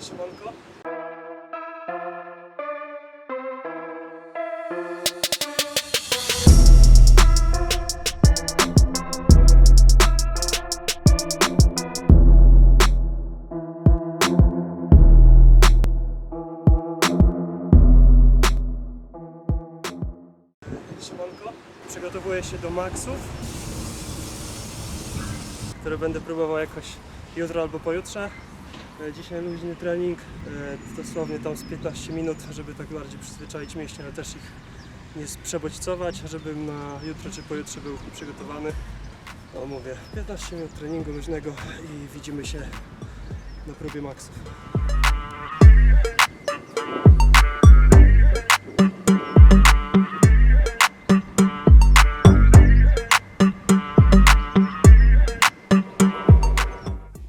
Siemanko. Siemanko. Przygotowuję się do maksów, które będę próbował jakoś jutro albo pojutrze. E, Dzisiaj luźny trening, e, dosłownie tam z 15 minut, żeby tak bardziej przyzwyczaić mięśnie, ale też ich nie przebodźcować, żebym na jutro czy pojutrze był przygotowany. No mówię, 15 minut treningu luźnego i widzimy się na próbie maksów.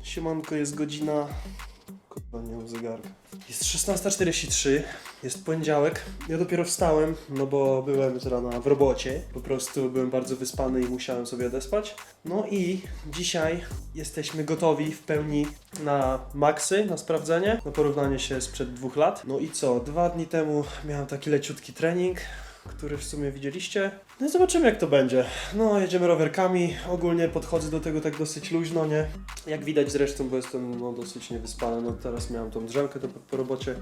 Siemanko, jest godzina... Kurwa, nie mam zegarka. Jest 16.43, jest poniedziałek. Ja dopiero wstałem, no bo byłem z rana w robocie. Po prostu byłem bardzo wyspany i musiałem sobie odespać. No i dzisiaj jesteśmy gotowi w pełni na maksy, na sprawdzenie, na porównanie się sprzed dwóch lat. No i co, dwa dni temu miałem taki leciutki trening, który w sumie widzieliście. No i zobaczymy jak to będzie. No, jedziemy rowerkami. Ogólnie podchodzę do tego tak dosyć luźno, nie? Jak widać zresztą, bo jestem no, dosyć niewyspany. No teraz miałem tą drzemkę do, po robocie.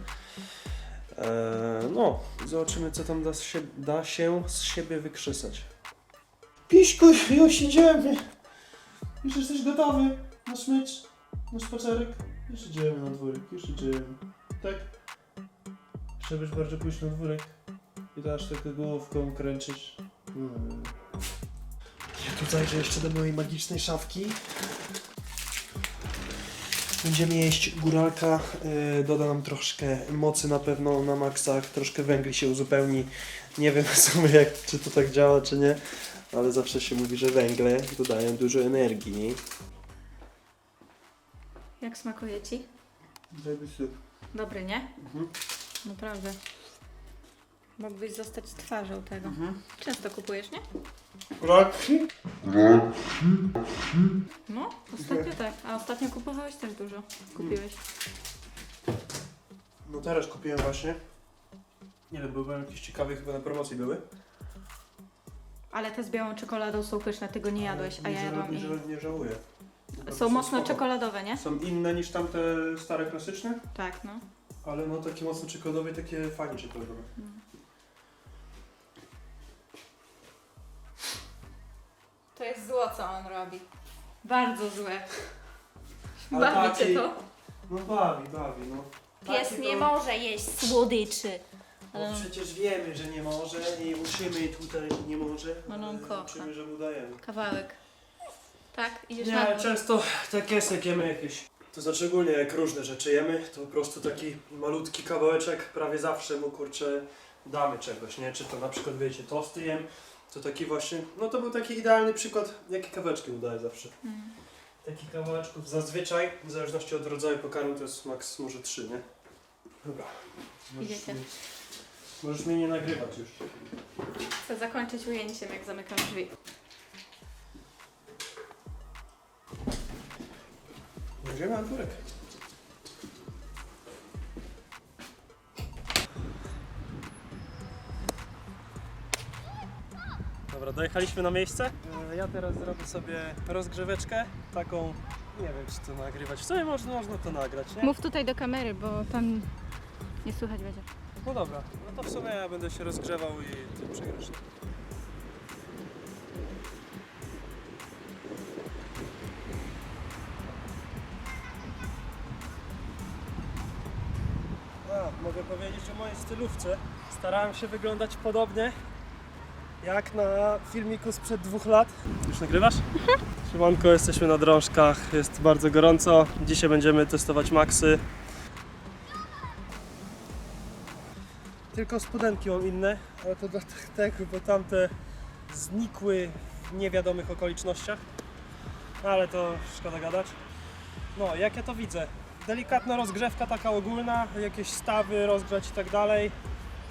Eee, no, zobaczymy co tam da się, da się z siebie wykrzesać. Piśku, już idziemy. Już jesteś gotowy na smycz, na spacerek. Już idziemy na dwórek, już idziemy. Tak? Żebyś bardzo pójść na dwórek. I dasz tylko głowką kręcić. Hmm. Ja tu zajrzę jeszcze do mojej magicznej szafki. Będziemy jeść góralka, yy, doda nam troszkę mocy na pewno na maksach, troszkę węgli się uzupełni. Nie wiem w sumie jak, czy to tak działa, czy nie, ale zawsze się mówi, że węgle dodają dużo energii. Jak smakuje ci? Dobry, nie? Mhm. Naprawdę. Mógłbyś zostać twarzą tego. Często kupujesz, nie? Góralki? No, ostatnio tak. A ostatnio kupowałeś też dużo. Kupiłeś. No teraz kupiłem właśnie. Nie wiem, bo byłem jakieś ciekawe, chyba na promocji były. Ale te z białą czekoladą są pyszne, ty go nie jadłeś, a ja ża- jadłam nie, i... ża- nie żałuję. Naprawdę Są mocno spoko. czekoladowe, nie? Są inne niż tamte stare klasyczne, Tak, no. ale no takie mocno czekoladowe i takie fajnie czekoladowe. To jest zło, co on robi. Bardzo złe. Ale Bawi taki- cię to? No bawi, bawi, no. Pies Taki nie to- może jeść słodyczy. Bo przecież wiemy, że nie może i uczymy tutaj, nie może. No, no, ale kocha. Uczymy, że mu dajemy. Kawałek. Tak? Idziesz Nie, na ale dół. często tak jest, jak jemy jakieś. To znaczy ogólnie jak różne rzeczy jemy, to po prostu taki malutki kawałeczek prawie zawsze mu kurczę damy czegoś, nie? Czy to na przykład wiecie, tosty jem, to taki właśnie, no to był taki idealny przykład, jakie kawałeczki mu daję zawsze. Mm. Takich kawałeczków zazwyczaj, w zależności od rodzaju pokarmu, to jest maks może trzy, nie? Dobra. Możesz, Idziecie. mnie- możesz mnie nie nagrywać już. Chcę zakończyć ujęciem, jak zamykam drzwi. Będziemy na dwórek. Dobra, dojechaliśmy na miejsce. E, Ja teraz zrobię sobie rozgrzeweczkę, taką, nie wiem czy to nagrywać, w sumie można, można to nagrać, nie? Mów tutaj do kamery, bo tam nie słychać będzie. No dobra, no to w sumie ja będę się rozgrzewał i ty przegrasz. A, mogę powiedzieć o mojej stylówce. Starałem się wyglądać podobnie jak na filmiku sprzed dwóch lat. Już nagrywasz? Siemanko, jesteśmy na drążkach, jest bardzo gorąco. Dzisiaj będziemy testować maksy. Tylko spodenki mam inne, ale to dlatego, bo tamte znikły w niewiadomych okolicznościach. Ale to szkoda gadać. No, jak ja to widzę? Delikatna rozgrzewka taka ogólna, jakieś stawy rozgrzać i tak dalej.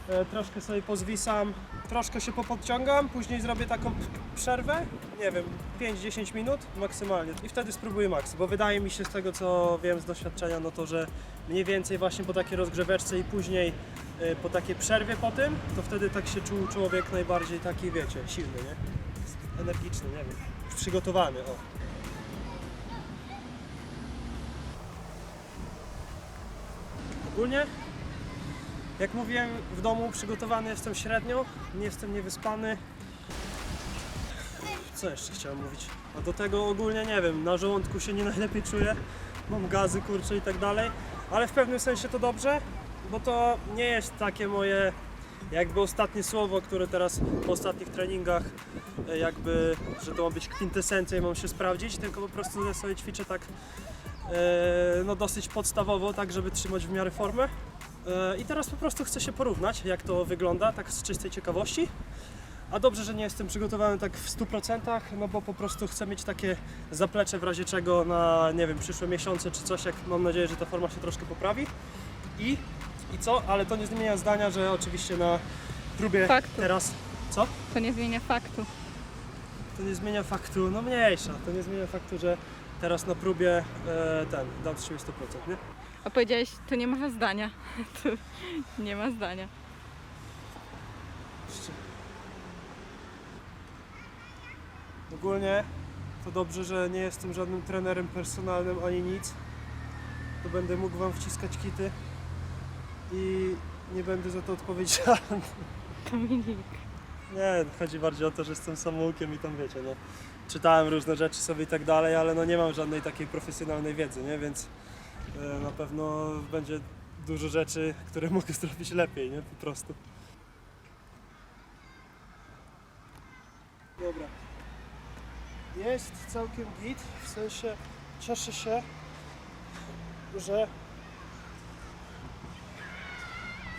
E, troszkę sobie pozwisam, troszkę się popodciągam, później zrobię taką przerwę nie wiem, 5-10 minut maksymalnie i wtedy spróbuję maks, bo wydaje mi się z tego co wiem z doświadczenia, no to że mniej więcej właśnie po takiej rozgrzeweczce i później y, po takiej przerwie po tym, to wtedy tak się czuł człowiek najbardziej taki, wiecie, silny, nie? Energiczny, nie wiem, przygotowany, o. Ogólnie, jak mówiłem, w domu przygotowany jestem średnio, nie jestem niewyspany. Co jeszcze chciałem mówić? A do tego ogólnie nie wiem, na żołądku się nie najlepiej czuję, mam gazy, kurcze i tak dalej, ale w pewnym sensie to dobrze, bo to nie jest takie moje jakby ostatnie słowo, które teraz po ostatnich treningach e, jakby, że to ma być kwintesencja i mam się sprawdzić, tylko po prostu sobie ćwiczę tak e, no dosyć podstawowo, tak żeby trzymać w miarę formę. E, I teraz po prostu chcę się porównać, jak to wygląda, tak z czystej ciekawości. A dobrze, że nie jestem przygotowany tak w 100%, no bo po prostu chcę mieć takie zaplecze w razie czego na, nie wiem, przyszłe miesiące czy coś, jak mam nadzieję, że ta forma się troszkę poprawi. I, i co? Ale to nie zmienia zdania, że oczywiście na próbie Faktu. teraz... Co? To nie zmienia faktu. To nie zmienia faktu, no mniejsza, to nie zmienia faktu, że teraz na próbie e, ten, dam z siebie 100%, nie? A powiedziałeś, to nie ma zdania. To nie ma zdania. Ogólnie to dobrze, że nie jestem żadnym trenerem personalnym ani nic. To będę mógł wam wciskać kity i nie będę za to odpowiedzialny. Dominik. Nie, chodzi bardziej o to, że jestem samoukiem i tam wiecie, no. Czytałem różne rzeczy sobie i tak dalej, ale no nie mam żadnej takiej profesjonalnej wiedzy, nie? Więc na pewno będzie dużo rzeczy, które mogę zrobić lepiej, nie? Po prostu. Dobra. Jest całkiem git, w sensie cieszę się, że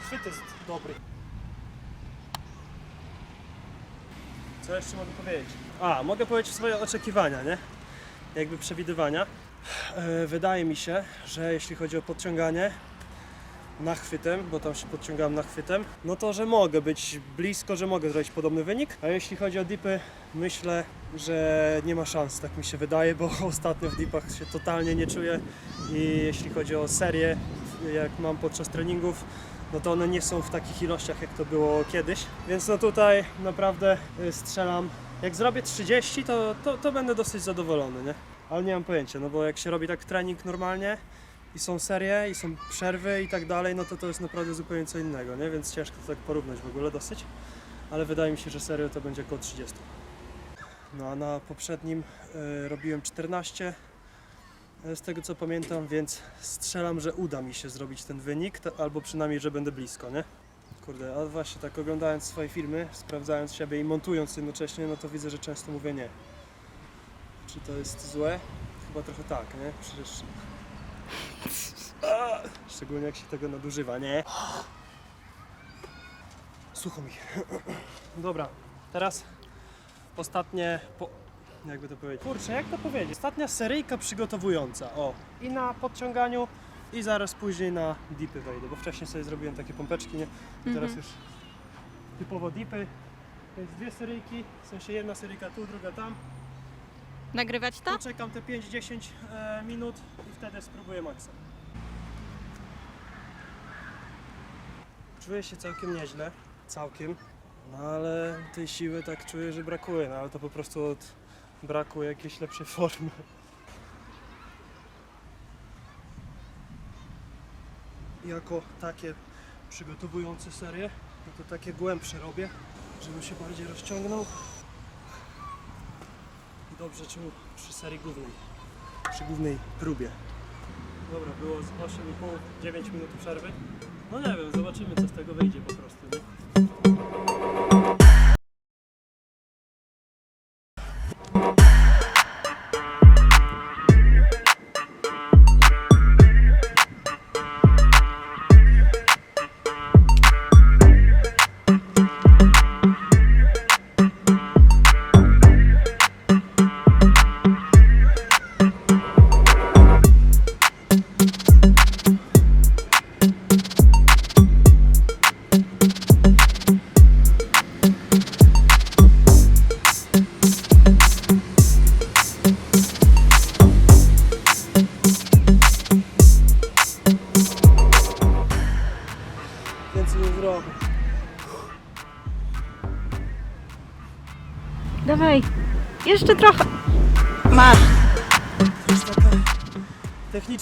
chwyt jest dobry. Co jeszcze mogę powiedzieć? A, mogę powiedzieć swoje oczekiwania, nie? Jakby przewidywania. E, wydaje mi się, że jeśli chodzi o podciąganie nachwytem, bo tam się podciągałem nachwytem, no to, że mogę być blisko, że mogę zrobić podobny wynik. A jeśli chodzi o dipy, myślę, że nie ma szans, tak mi się wydaje, bo ostatnio w dipach się totalnie nie czuję i jeśli chodzi o serię, jak mam podczas treningów, no to one nie są w takich ilościach, jak to było kiedyś. Więc no tutaj naprawdę y, strzelam. Jak zrobię 30, to, to, to będę dosyć zadowolony, nie? Ale nie mam pojęcia, no bo jak się robi tak trening normalnie i są serie, i są przerwy i tak dalej, no to to jest naprawdę zupełnie co innego, nie? Więc ciężko to tak porównać w ogóle dosyć. Ale wydaje mi się, że serio to będzie około 30. No a na poprzednim y, robiłem 14 e, z tego co pamiętam, więc strzelam, że uda mi się zrobić ten wynik, to- albo przynajmniej, że będę blisko, nie? Kurde, a właśnie tak oglądając swoje filmy, sprawdzając siebie i montując jednocześnie, no to widzę, że często mówię nie. Czy to jest złe? Chyba trochę tak, nie? Przecież... Szczególnie jak się tego nadużywa, nie? Sucho mi. Dobra, teraz ostatnie po... Jakby to powiedzieć? Kurczę, jak to powiedzieć? Ostatnia seryjka przygotowująca, o. I na podciąganiu, i zaraz później na dipy wejdę, bo wcześniej sobie zrobiłem takie pompeczki, nie? I teraz Mhm. już typowo dipy. To jest dwie seryjki, w sensie jedna seryjka tu, druga tam. Nagrywać to? Poczekam te 5-10 e, minut i wtedy spróbuję maksa. Czuję się całkiem nieźle, całkiem, no ale tej siły tak czuję, że brakuje, no ale to po prostu od braku jakiejś lepszej formy. Jako takie przygotowujące serię, no to takie głębsze robię, żeby się bardziej rozciągnął dobrze czuł przy serii głównej, przy głównej próbie. Dobra, było z 8,5-9 minut przerwy. No nie wiem, zobaczymy co z tego wyjdzie po prostu, nie?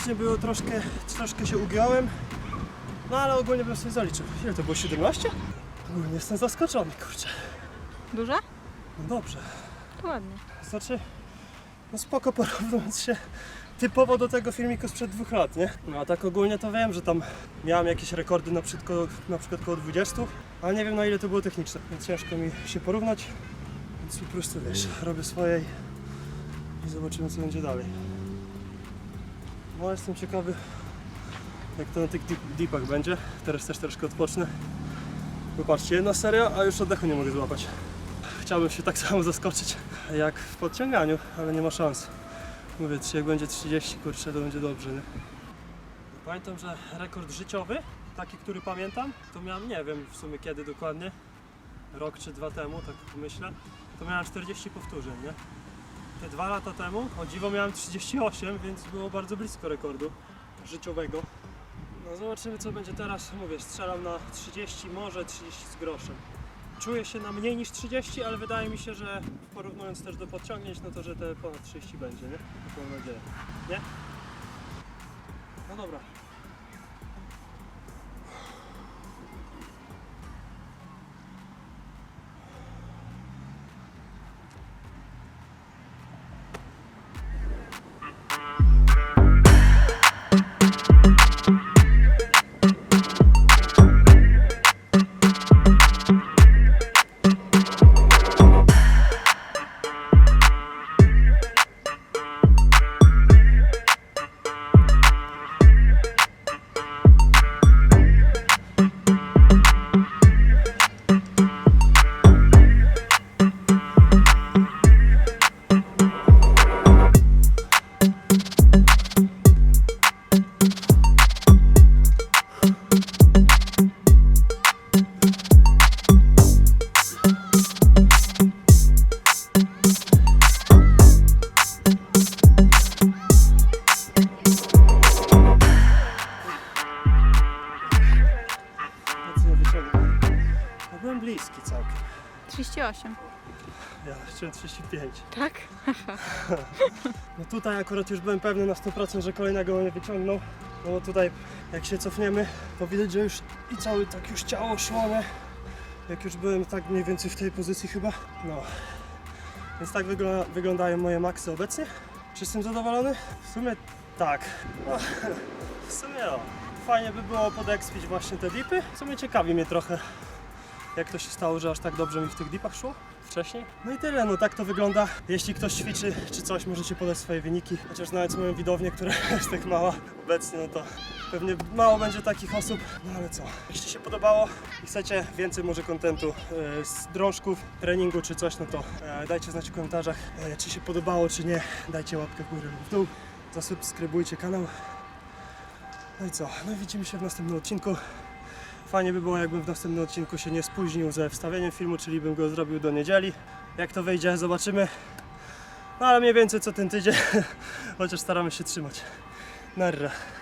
Technicznie było troszkę, troszkę się ugiąłem. No ale ogólnie bym sobie zaliczył. Ile to było? 17? Ogólnie jestem zaskoczony, kurczę. Duża? No dobrze. To ładnie. Znaczy, no spoko porównując się typowo do tego filmiku sprzed dwóch lat, nie? No a tak ogólnie to wiem, że tam miałem jakieś rekordy na przykład, na przykład koło 20, ale nie wiem na ile to było techniczne, więc ciężko mi się porównać. Więc po prostu wiesz, robię swoje i zobaczymy co będzie dalej. No jestem ciekawy jak to na tych deep, deepach będzie. Teraz też troszkę odpocznę. Popatrzcie, jedna seria, a już oddechu nie mogę złapać. Chciałbym się tak samo zaskoczyć jak w podciąganiu, ale nie ma szans. Mówię, jak będzie 30, kurczę, to będzie dobrze, nie? Pamiętam, że rekord życiowy, taki, który pamiętam, to miałem, nie wiem w sumie kiedy dokładnie, rok czy dwa temu, tak myślę, to miałem 40 powtórzeń, nie? Te dwa lata temu, o dziwo, miałem 38, więc było bardzo blisko rekordu życiowego. No zobaczymy, co będzie teraz. Mówię, strzelam na 30, może 30 z groszem. Czuję się na mniej niż 30, ale wydaje mi się, że porównując też do podciągnięć, no to że te ponad 30 będzie, nie? Taką nadzieję. Nie? No dobra. 38. Ja chciałem 35. Tak? No tutaj akurat już byłem pewny na 100%, że kolejnego nie wyciągnął. No bo tutaj jak się cofniemy, to widać, że już i całe tak już ciało szło, nie? Jak już byłem tak mniej więcej w tej pozycji chyba. No. Więc tak wygląda, wyglądają moje maksy obecnie. Czy jestem zadowolony? W sumie tak. No, w sumie o. Fajnie by było podekspić właśnie te dipy. W sumie ciekawi mnie trochę, jak to się stało, że aż tak dobrze mi w tych dipach szło wcześniej. No i tyle, no tak to wygląda. Jeśli ktoś ćwiczy czy coś, możecie podać swoje wyniki. Chociaż nawet moją widownię, która jest tak mała obecnie, no to pewnie mało będzie takich osób. No ale co, jeśli się podobało i chcecie więcej może kontentu e, z drążków, treningu czy coś, no to e, dajcie znać w komentarzach, e, czy się podobało, czy nie. Dajcie łapkę w górę lub w dół. Zasubskrybujcie kanał. No i co, no i widzimy się w następnym odcinku. Fajnie by było, jakbym w następnym odcinku się nie spóźnił ze wstawieniem filmu, czyli bym go zrobił do niedzieli. Jak to wyjdzie, zobaczymy. No ale mniej więcej co ten tydzień, chociaż staramy się trzymać. Narra.